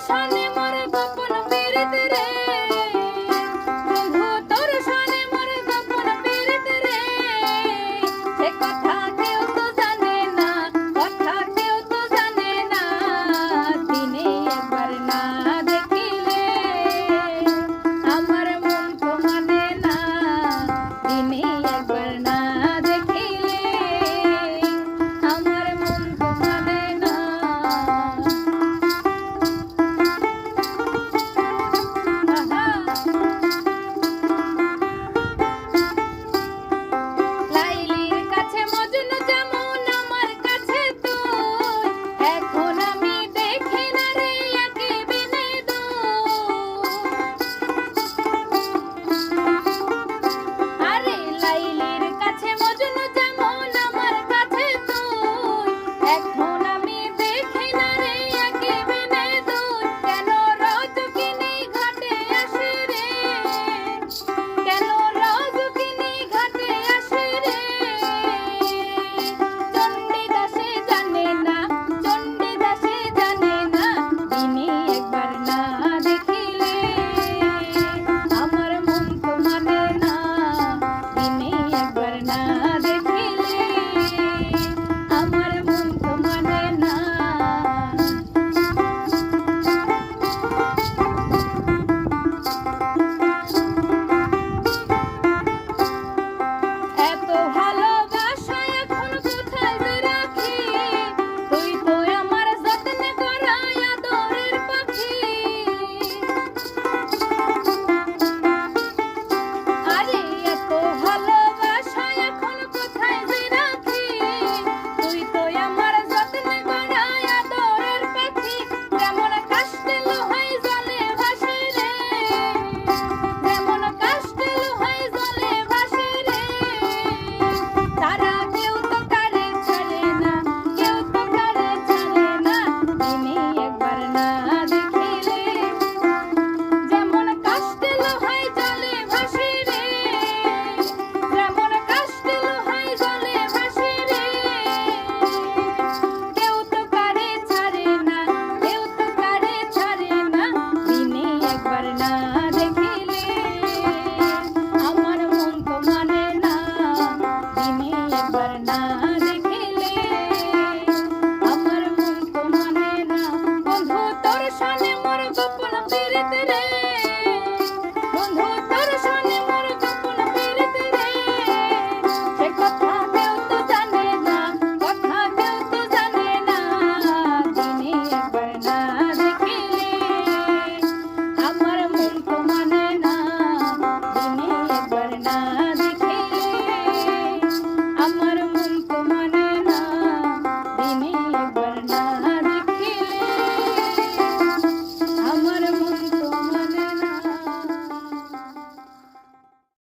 সানে মোর গোপন পীড়িত রে। তোর সামনে মোর গোপন